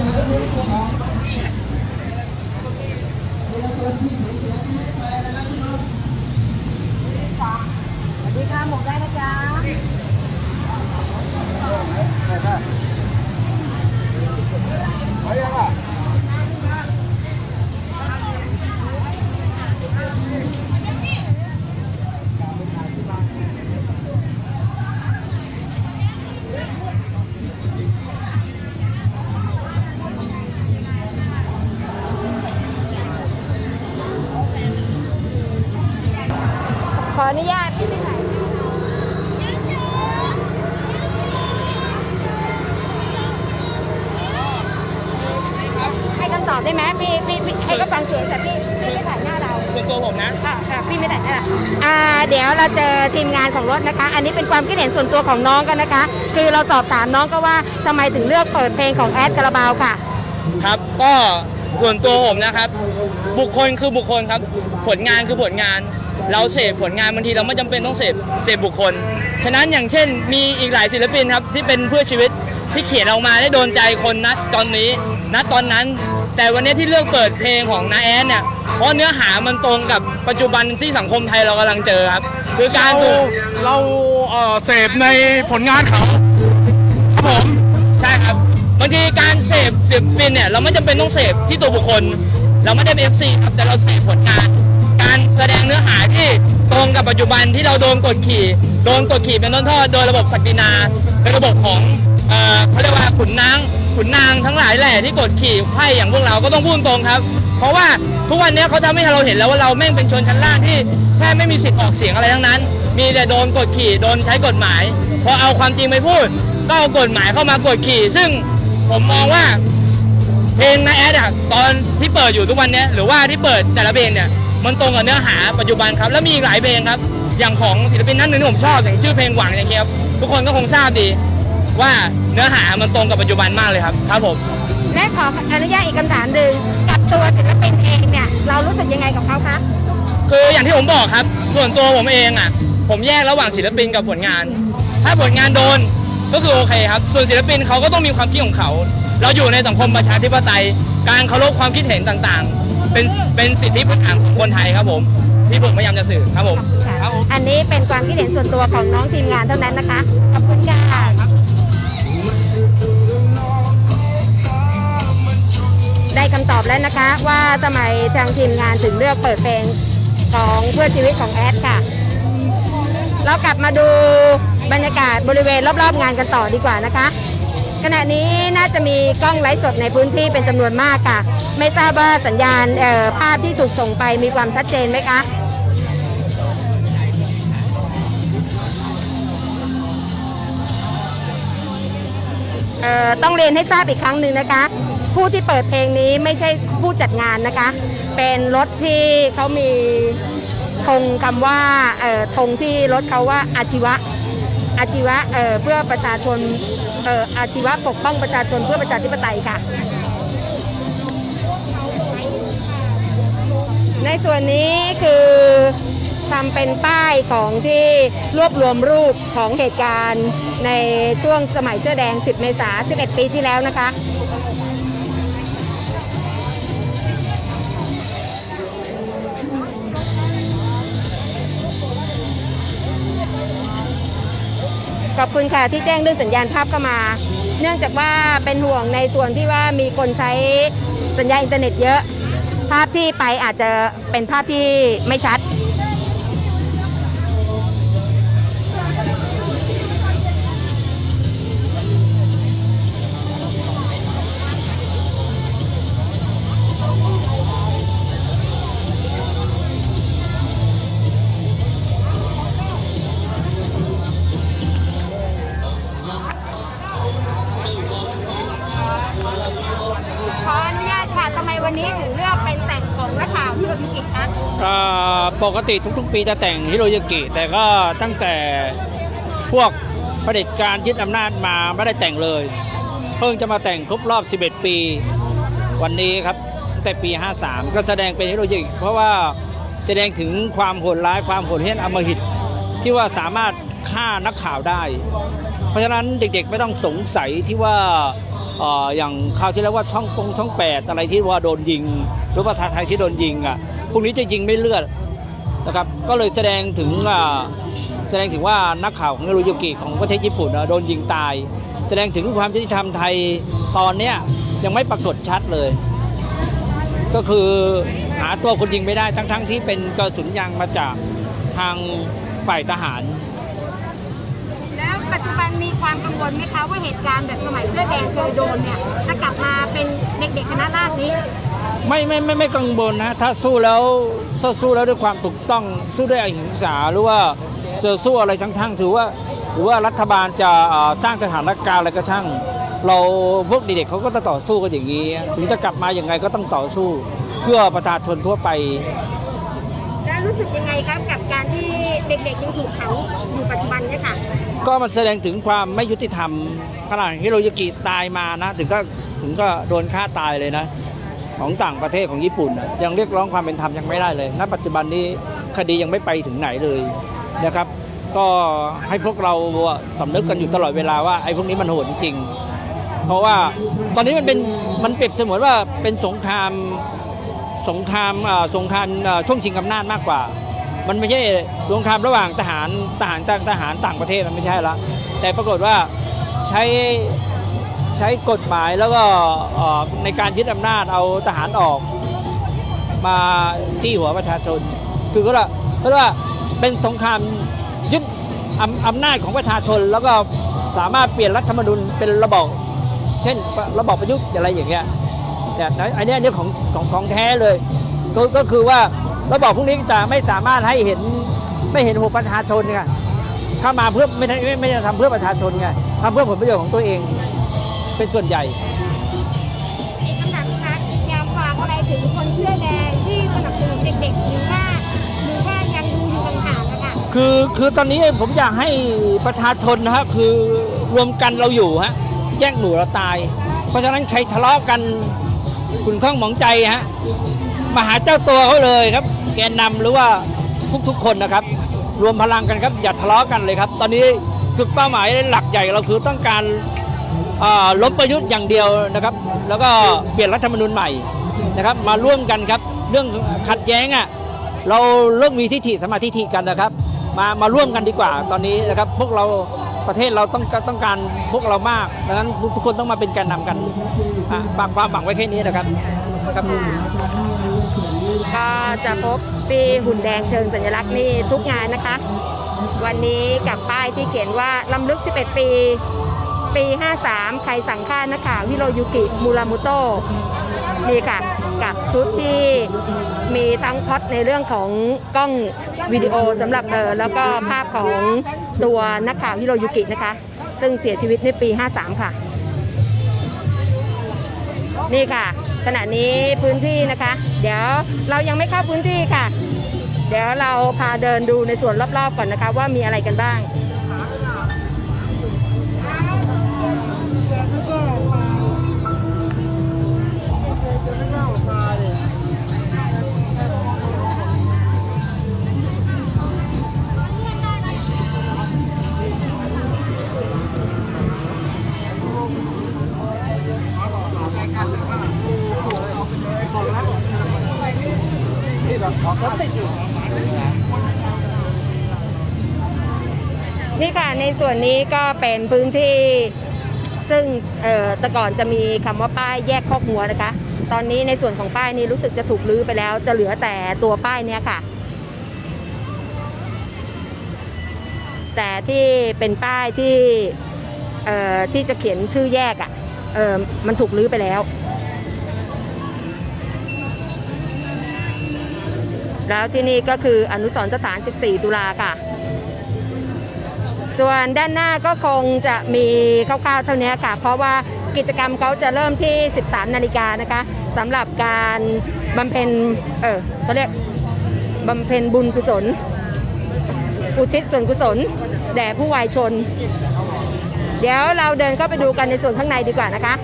สวัสดีค่ะหมกได้นะจ๊ะข ทีมงานของรถนะคะ อันนี้เป็นความคิดเห็นส่วนตัวของน้องกันนะคะ คือเราสอบถามน้องก็ว่าทำไมถึงเลือกเปิดเพลงของแอดคาราบาวค่ะ ครับก็ส่วนตัวผมนะครับ บุคคลคือบุคคลครับ ผลงานคือผลงาน เราเสพผลงานบางทีเราไม่จำเป็นต้องเสพเสพบุคคล ฉะนั้นอย่างเช่น มีอีกหลายศิลปินครับที่เป็นเพื่อชีวิตที่เขียนออกมาได้โดนใจคนนะตอนนี้ ณตอนนั้น แต่วันนี้ที่เลือกเปิดเพลงของนาแอนเนี่ยเพราะเนื้อหามันตรงกับปัจจุบันที่สังคมไทยเรากำลังเจอครับ คือการเราถูก เราเอ่อเสพในผลงานเขาครับผม ใช่ครับบางทีการเสพศิลปินเนี่ย เราไม่จำเป็นต้องเสพที่ตัวบุคคล เราไม่ได้เป็น FC ครับแต่เราเสพผลงาน การแสดงเนื้อหาที่ตรงกับปัจจุบันที่เราโดนกดขี่ โดนกดขี่เป็นต้นทอดโดยระบบศักดินาเป็นระบบของเอ่อเขาเรียกว่าขุนนาง ขุนนางทั้งหลายแหล่ที่กดขี่ไพ่อย่างพวกเราก็ต้องพูดตรงครับ เพราะว่าทุกวันนี้เขาทำให้เราเห็นแล้วว่าเราแม่งเป็นชนชั้นล่างที่แค่ไม่มีสิทธิ์ออกเสียงอะไรทั้งนั้น มีแต่โดนกดขี่โดนใช้กฎหมาย พอเอาความจริงไปพูด ก็เอากฎหมายเข้ามากดขี่ ซึ่งผมมองว่าเพลงนแอดอะตอนที่เปิดอยู่ทุกวันนี้หรือว่าที่เปิดแต่ละเพลงเนี่ยมันตรงกับเนื้อหาปัจจุบันครับ แล้วมีอีกหลายเพลงครับ อย่างของศิลปินท่านหนึ่งที่ผมชอบอย่างชื่อเพลงหวังอย่างเงี้ยครับทุกคนก็คงทราบดี ว่าเนื้อหามันตรงกับปัจจุบันมากเลยครับ ครับผมแม่ขออนุญาตอีกคำถามหนึ่งกับตัวศิลปินเองเนี่ยเรารู้สึกยังไงกับเขาคะคืออย่างที่ผมบอกครับ ส่วนตัวผมเองอะ ผมแยกระหว่างศิลปินกับผลงาน ถ้าผลงานโดนก็คือโอเคครับ ส่วนศิลปินเขาก็ต้องมีความคิดของเขา เราอยู่ในสังคมประชาธิปไตย การเคารพความคิดเห็นต่างๆ เป็นเป็นสิทธิพื้นฐานของคนไทยครับผม ที่ผมพยายามจะสื่อครับผมครับผม อันนี้เป็นความคิดเห็นส่วนตัวของน้องทีมงานเท่านั้นนะคะ ขอบคุณค่ะ ได้คำตอบแล้วนะคะ ว่าทำไมทางทีมงานถึงเลือกเปิดเพลงของเพื่อชีวิตของแอดค่ะ เรากลับมาดูบรรยากาศบริเวณรอบๆงานกันต่อดีกว่านะคะ ขณะนี้น่าจะมีกล้องไลฟ์สดในพื้นที่เป็นจำนวนมากค่ะ ไม่ทราบว่าสัญญาณเอ่อภาพที่ถูกส่งไปมีความชัดเจนไหมคะเอ่อต้องเรียนให้ทราบอีกครั้งหนึ่งนะคะ ผู้ที่เปิดเพลงนี้ไม่ใช่ผู้จัดงานนะคะ เป็นรถที่เขามีธงคำว่าเอ่อธงที่รถเขาว่าอาชีวะอาชีวะเอ่อเพื่อประชาชนเอ่ออาชีวะปกป้องประชาชนเพื่อประชาธิปไตยค่ะ ในส่วนนี้คือทำเป็นป้ายของที่รวบรวมรูปของเหตุการณ์ในช่วงสมัยเสื้อแดง 10 เมษายน 11 ปีที่แล้วนะคะ ขอบคุณค่ะที่แจ้งเรื่องสัญญาณภาพเข้ามา เนื่องจากว่าเป็นห่วงในส่วนที่ว่ามีคนใช้สัญญาณอินเทอร์เน็ตเยอะ ภาพที่ไปอาจจะเป็นภาพที่ไม่ชัด ติทุกๆ ปีจะแต่งฮิโรยากิ แต่ก็ตั้งแต่พวกเผด็จการยึดอำนาจมาไม่ได้แต่งเลย เพิ่งจะมาแต่งครบรอบ 11 ปี วันนี้ครับตั้งแต่ปี 53 ก็แสดงเป็นฮิโรยากิเพราะว่าแสดงถึงความโหดร้ายความโหดเหี้ยมอมหิต ที่ว่าสามารถฆ่านักข่าวได้ เพราะฉะนั้นเด็กๆไม่ต้องสงสัยที่ว่าอย่างข่าวที่แล้วว่าช่องตรงช่องแปดอะไรที่ว่าโดนยิง หรือว่าทาไทยที่โดนยิงอะพวกนี้จะยิงไม่เลือด นะครับก็เลยแสดงถึงแสดงถึงว่านักข่าวของฮิโรยุกิของประเทศญี่ปุ่นโดนยิงตาย แสดงถึงความยุติธรรมไทยตอนเนี้ยยังไม่ปรากฏชัดเลย ก็คือหาตัวคนยิงไม่ได้ทั้งๆที่เป็นกระสุนยางมาจากทางฝ่ายทหาร แล้วปัจจุบันมีความกังวลไหมคะว่าเหตุการณ์แบบสมัยเสื้อแดงเคยโดนเนี่ยจะกลับมาเป็นเด็กๆคณะราษฎรนี้ ไม่ไม่ไม่ไม่กังวลนะ ถ้าสู้แล้วสู้สู้แล้วด้วยความถูกต้องสู้ด้วยอหิงสาหรือว่าจะสู้อะไรทั้งๆถือว่าหรือว่ารัฐบาลจะเอ่อสร้างสถานการณ์อะไรก็ช่าง เราพวกเด็กๆเขาก็จะต่อสู้กันอย่างนี้ถึงจะกลับมาอย่างไงก็ต้องต่อสู้ เพื่อประชาชนทั่วไปแล้วรู้สึกยังไงครับกับการที่เด็กๆยังถูกเผาอยู่ปัจจุบันเนี่ยค่ะก็มันแสดงถึงความไม่ยุติธรรมขนาดฮิโรยุกิตายมานะ ถึงก็ถึงก็โดนฆ่าตายเลยนะ ของต่างประเทศของญี่ปุ่น ยังเรียกร้องความเป็นธรรมยังไม่ได้เลย ณ ปัจจุบันนี้คดียังไม่ไปถึงไหนเลยนะครับ ก็ให้พวกเราสำนึกกันอยู่ตลอดเวลาว่าไอ้พวกนี้มันโหดจริง เพราะว่าตอนนี้มันเป็นมันเปรียบเสมือนว่าเป็นสงครามสงครามสงครามช่วงชิงอำนาจมากกว่า มันไม่ใช่สงครามระหว่างทหารทหารต่างทหารต่างประเทศมันไม่ใช่ละแต่ปรากฏว่าใช้ ใช้กฎหมายแล้วก็ในการยึดอำนาจเอาทหารออก มาที่หัวประชาชน คือก็ว่าก็ว่าเป็นสงครามยึดอำอำนาจของประชาชน แล้วก็สามารถเปลี่ยนรัฐธรรมนูญเป็นระบอบเช่นระบอบประยุทธ์อะไรอย่างเงี้ยเนี่อันนี้อันนี้ของของของแท้เลยก็ก็คือว่าระบอบพวกนี้จะไม่สามารถให้เห็นไม่เห็นหัวประชาชนไงถ้ามาเพื่อไม่ได้ไม่ไม่ได้ทำเพื่อประชาชนไงทำเพื่อผลประโยชน์ของตัวเอง เป็นส่วนใหญ่อีกคำถามนะคะอยากฝากอะไรถึงคนเสื้อแดงที่สนับสนุนเด็กๆหรือว่าหรือว่ายังดูอยู่ห่างๆนะคะคือคือตอนนี้ผมอยากให้ประชาชนนะฮะคือรวมกันเราอยู่ฮะแยกหนูเราตาย เพราะฉะนั้นใครทะเลาะกันคุณข้องหมองใจฮะมาหาเจ้าตัวเขาเลยครับ แกนนำหรือว่าทุกๆคนนะครับ รวมพลังกันครับอย่าทะเลาะกันเลยครับ ตอนนี้จุดเป้าหมายหลักใหญ่เราคือต้องการอ่า ล้มประยุทธ์อย่างเดียวนะครับ แล้วก็เปลี่ยนรัฐธรรมนูญใหม่นะครับ มาร่วมกันครับเรื่องขัดแย้งอะเราเลิกมีทิฏฐิสมาธิฐิกันนะครับ มามาร่วมกันดีกว่าตอนนี้นะครับ พวกเราประเทศเราต้องต้องการพวกเรามากดังนั้นทุกคนต้องมาเป็นแกนนำกันอะฝากความหวังไว้แค่นี้นะครับครับก็จะพบปีหุ่นแดงเชิงสัญลักษณ์นี่ทุกงานนะคะ วันนี้กับป้ายที่เขียนว่าลำลึก 11 ปี ปี 53 ใครสั่งฆ่านักข่าวฮิโรยุกิมูรามุโตนี่ค่ะ กับชุดที่มีทั้งพอดในเรื่องของกล้องวิดีโอสำหรับเออแล้วก็ภาพของตัวนักข่าวฮิโรยุกินะคะ ซึ่งเสียชีวิตในปี 53 ค่ะ นี่ค่ะ ขณะนี้พื้นที่นะคะ เดี๋ยวเรายังไม่เข้าพื้นที่ค่ะ เดี๋ยวเราพาเดินดูในส่วนรอบๆก่อนนะคะ ว่ามีอะไรกันบ้าง นี่ค่ะในส่วนนี้ก็เป็นพื้นที่ซึ่งเออแต่ก่อนจะมีคำว่าป้ายแยกคอกหัวนะคะ ตอนนี้ในส่วนของป้ายนี้รู้สึกจะถูกลื้อไปแล้ว จะเหลือแต่ตัวป้ายเนี้ยค่ะ แต่ที่เป็นป้ายที่เออที่จะเขียนชื่อแยกอะ่ะเออมันถูกลื้อไปแล้ว แล้วที่นี่ก็คืออนุสรณ์สถาน 14 ตุลาค่ะ ส่วนด้านหน้าก็คงจะมีคร่าวๆเท่านี้ค่ะ เพราะว่ากิจกรรมเขาจะเริ่มที่ 13 นาฬิกานะคะสำหรับการบำเพ็ญเออเขาเรียกบำเพ็ญบุญกุศล อุทิศส่วนกุศล แด่ผู้วายชน เดี๋ยวเราเดินเข้าไปดูกันในส่วนข้างในดีกว่านะคะ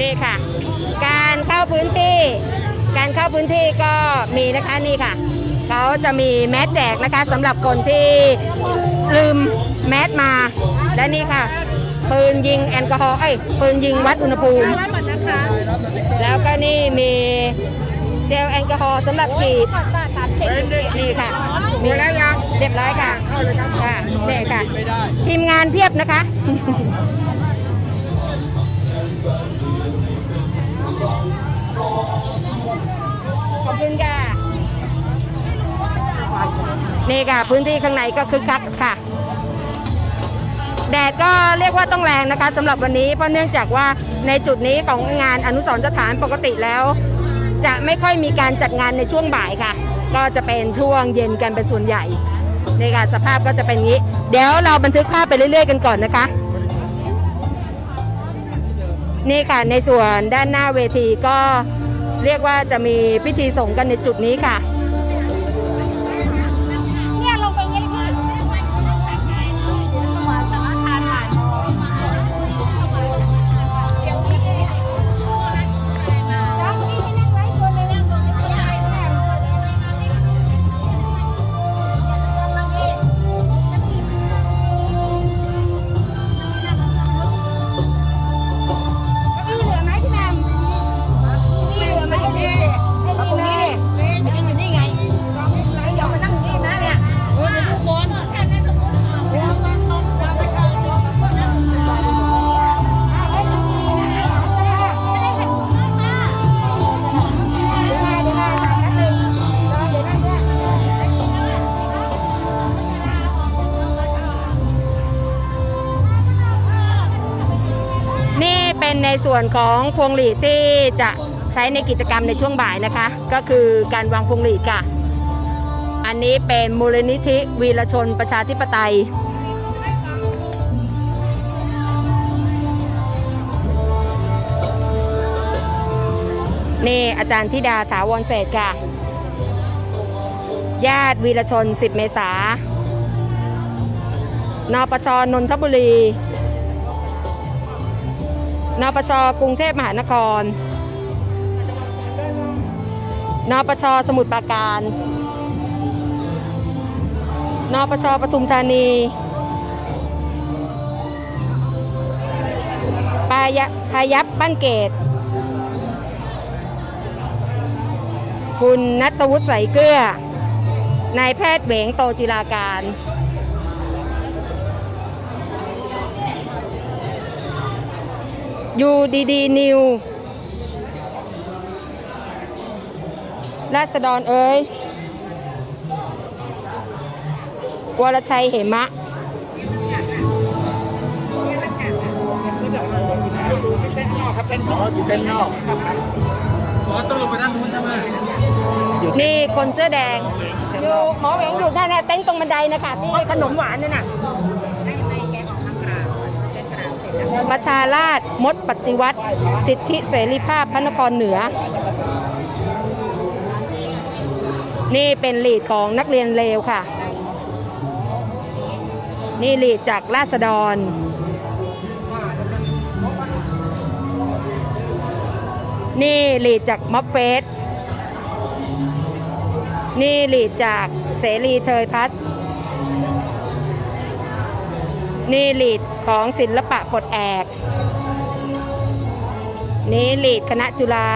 นี่ค่ะ การเข้าพื้นที่ การเข้าพื้นที่ก็มีนะคะนี่ค่ะเขาจะมีแมสแจกนะคะสำหรับคนที่ลืมแมสมา และนี่ค่ะปืนยิงแอลกอฮอล์เอ้ยปืนยิงวัดอุณหภูมิ แล้วก็นี่มีเจลแอลกอฮอล์สำหรับฉีดนี่ค่ะมีแล้วยังเรียบร้อยค่ะค่ะนี่ค่ะ ทีมงานเพียบนะคะ นี่ค่ะ พื้นที่ข้างในก็คึกคักค่ะ แดดก็เรียกว่าต้องแรงนะคะสำหรับวันนี้เพราะเนื่องจากว่าในจุดนี้ของงานอนุสรณ์สถานปกติแล้ว จะไม่ค่อยมีการจัดงานในช่วงบ่ายค่ะ ก็จะเป็นช่วงเย็นกันเป็นส่วนใหญ่นี่ค่ะสภาพก็จะเป็นอย่างนี้ เดี๋ยวเราบันทึกภาพไปเรื่อย ๆ กันก่อนนะคะ นี่ค่ะในส่วนด้านหน้าเวทีก็เรียกว่าจะมีพิธีสงกันในจุดนี้ค่ะ วนของพวงหลีดที่จะใช้ในกิจกรรมในช่วงบ่ายนะคะ ก็คือการวางพวงหลีดค่ะ อันนี้เป็นมูลนิธิวีรชนประชาธิปไตยนี่อาจารย์ธิดาถาวรเศรษค่ะ ญาติวีรชน 10 เมษานปชนนทบุรี นปชกรุงเทพมหานคร นปชสมุทรปราการ นปชปทุมธานีปายะพายัพบ้านเกต คุณนัทวุฒิใสเกลือ นายแพทย์เหวงโตจิราการ ยูดีดีนิวราษฎรเอ้ยวรชัยเหมะนี่คนเสื้อแดง อยู่หมอเหวงอยู่นั่นน่ะเต็นท์ตรงบันไดนะคะที่ขนมหวานนั่นน่ะ ประชาราชมดปฏิวัติ สิทธิเสรีภาพพระนครเหนือ นี่เป็นลีดของนักเรียนเลวค่ะ นี่ลีดจากราษฎรนี่ลีดจากม็อบเฟส นี่ลีดจากเสรีเทยพัฒน์นี่ลีด ของศิลปะปลดแอก นี่ลีดคณะจุฬา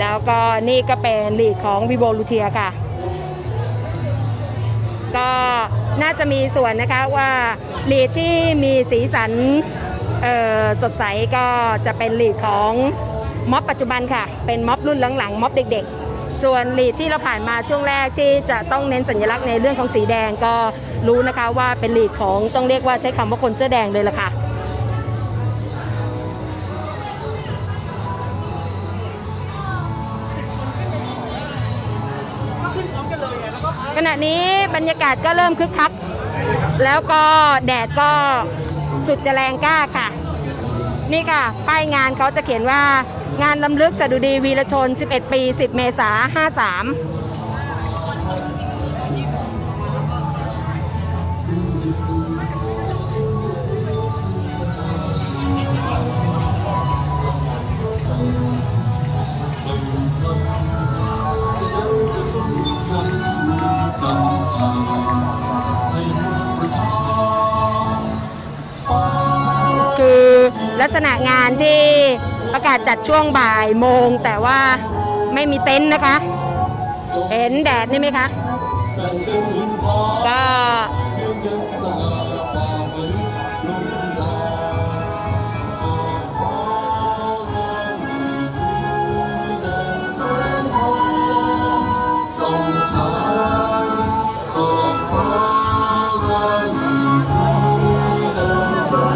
แล้วก็นี่ก็เป็นลีดของวิโบลูเทียค่ะ ก็น่าจะมีส่วนนะคะว่าลีดที่มีสีสันสดใสก็จะเป็นลีดของม็อบปัจจุบันค่ะ เป็นม็อบรุ่นหลังๆม็อบเด็กๆ ส่วนลีดที่เราผ่านมาช่วงแรกที่จะต้องเน้นสัญลักษณ์ในเรื่องของสีแดงก็รู้นะคะว่าเป็นลีดของต้องเรียกว่าใช้คำว่าคนเสื้อแดงเลยล่ะค่ะขณะนี้บรรยากาศก็เริ่มคึกคัก แล้วก็แดดก็สุดจะแรงกล้าค่ะ นี่ค่ะ ป้ายงานเขาจะเขียนว่า งานลำลึกสดุดีวีรชน 11 ปี 10 เมษา53คือลักษณะงานที่ ประกาศจัดช่วงบ่ายโมง แต่ว่าไม่มีเต็นท์นะคะ เห็นแดดนี่ไหมคะ ก็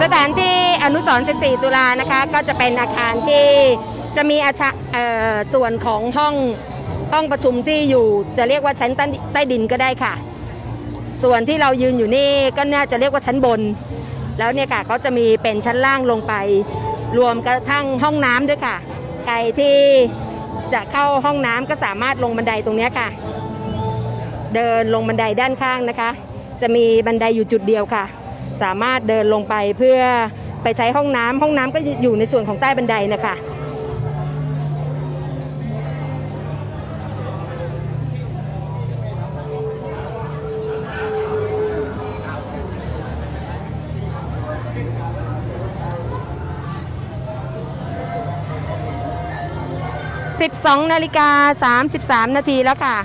สถานที่ นุสรณ์14 ตุลานะคะ ก็จะเป็นอาคารที่จะมีอาชะเอ่อส่วนของห้องห้องประชุมที่อยู่ จะเรียกว่าชั้นใต้ใตดินก็ได้ค่ะ ส่วนที่เรายืนอยู่นี่ก็น่าจะเรียกว่าชั้นบน แล้วเนี่ยค่ะเขาจะมีเป็นชั้นล่างลงไป รวมกระทั่งห้องน้ำด้วยค่ะ ใครที่จะเข้าห้องน้ำก็สามารถลงบันไดตรงนี้ค่ะ เดินลงบันไดด้านข้างนะคะ จะมีบันไดอยู่จุดเดียวค่ะ สามารถเดินลงไปเพื่อ ไปใช้ห้องน้ำห้องน้ำก็อยู่ในส่วนของใต้บันไดนะคะ12นาฬิกา33นาทีแล้วค่ะ